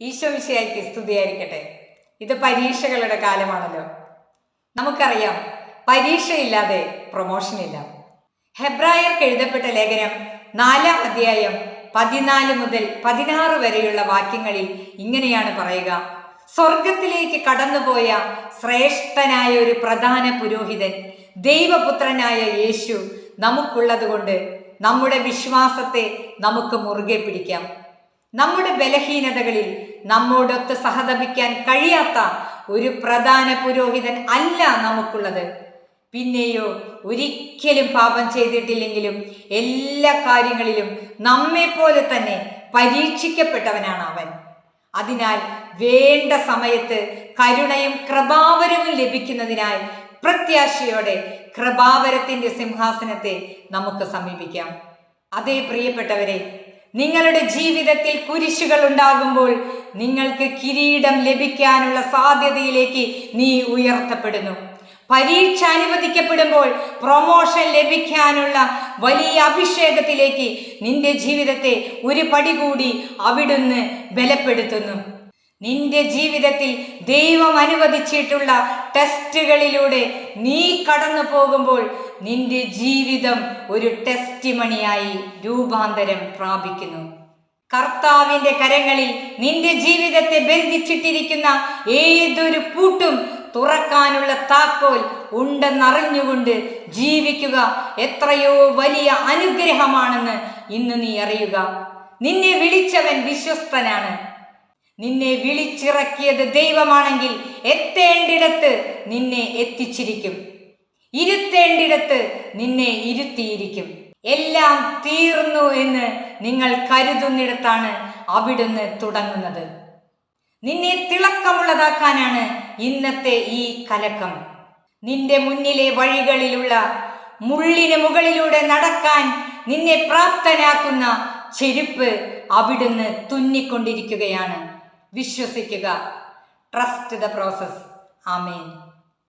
ഈശോ വിഷയായിക്ക് സ്തുതിയായിരിക്കട്ടെ. ഇത് പരീക്ഷകളുടെ കാലമാണല്ലോ. നമുക്കറിയാം പരീക്ഷയില്ലാതെ പ്രൊമോഷൻ ഇല്ല. ഹെബ്രായർക്ക് എഴുതപ്പെട്ട ലേഖനം നാലാം അധ്യായം പതിനാല് മുതൽ പതിനാറ് വരെയുള്ള വാക്യങ്ങളിൽ ഇങ്ങനെയാണ് പറയുക. സ്വർഗത്തിലേക്ക് കടന്നുപോയ ശ്രേഷ്ഠനായ ഒരു പ്രധാന പുരോഹിതൻ ദൈവപുത്രനായ യേശു നമുക്കുള്ളതുകൊണ്ട് നമ്മുടെ വിശ്വാസത്തെ നമുക്ക് മുറുകെ പിടിക്കാം. നമ്മുടെ ബലഹീനതകളിൽ നമ്മോടൊത്ത് സഹതപിക്കാൻ കഴിയാത്ത ഒരു പ്രധാന പുരോഹിതൻ അല്ല നമുക്കുള്ളത്. പിന്നെയോ ഒരിക്കലും പാപം ചെയ്തിട്ടില്ലെങ്കിലും എല്ലാ കാര്യങ്ങളിലും നമ്മെപ്പോലെ തന്നെ പരീക്ഷിക്കപ്പെട്ടവനാണ് അവൻ. അതിനാൽ വേണ്ട സമയത്ത് കരുണയും കൃപാവരവും ലഭിക്കുന്നതിനായി പ്രത്യാശയോടെ കൃപാവരത്തിന്റെ സിംഹാസനത്തെ നമുക്ക് സമീപിക്കാം. അതേ പ്രിയപ്പെട്ടവരെ നിങ്ങളുടെ ജീവിതത്തിൽ കുരിശുകൾ ഉണ്ടാകുമ്പോൾ നിങ്ങൾക്ക് കിരീടം ലഭിക്കാനുള്ള സാധ്യതയിലേക്ക് നീ ഉയർത്തപ്പെടുന്നു. പരീക്ഷ അനുവദിക്കപ്പെടുമ്പോൾ പ്രൊമോഷൻ ലഭിക്കാനുള്ള വലിയ അഭിഷേകത്തിലേക്ക് നിന്റെ ജീവിതത്തെ ഒരു പടി കൂടി അവിടുന്ന് ബലപ്പെടുത്തുന്നു. നിന്റെ ജീവിതത്തിൽ ദൈവം അനുവദിച്ചിട്ടുള്ള ടെസ്റ്റുകളിലൂടെ നീ കടന്നു പോകുമ്പോൾ നിന്റെ ജീവിതം ഒരു ടെസ്റ്റ് മണിയായി രൂപാന്തരം പ്രാപിക്കുന്നു. കർത്താവിന്റെ കരങ്ങളിൽ നിന്റെ ജീവിതത്തെ ബന്ധിച്ചിട്ടിരിക്കുന്ന ഏതൊരു പൂട്ടും തുറക്കാനുള്ള താക്കോൽ ഉണ്ടെന്നറിഞ്ഞുകൊണ്ട് ജീവിക്കുക എത്രയോ വലിയ അനുഗ്രഹമാണെന്ന് ഇന്ന് നീ അറിയുക. നിന്നെ വിളിച്ചവൻ വിശ്വസ്തനാണ്. നിന്നെ വിളിച്ചിറക്കിയത് ദൈവമാണെങ്കിൽ എത്തേണ്ടിടത്ത് നിന്നെ എത്തിച്ചിരിക്കും. ഇരുത്തേണ്ടിടത്ത് നിന്നെ ഇരുത്തിയിരിക്കും. എല്ലാം തീർന്നു എന്ന് നിങ്ങൾ കരുതുന്നിടത്താണ് അവിടുന്ന് തുടങ്ങുന്നത്. നിന്നെ തിളക്കമുള്ളതാക്കാനാണ് ഇന്നത്തെ ഈ കലക്കം. നിന്റെ മുന്നിലെ വഴികളിലുള്ള മുള്ളിന് മുകളിലൂടെ നടക്കാൻ നിന്നെ പ്രാപ്തനാക്കുന്ന ചെരുപ്പ് അവിടുന്ന് തുന്നിക്കൊണ്ടിരിക്കുകയാണ്. വിശ്വസിക്കുക. Trust the process amen.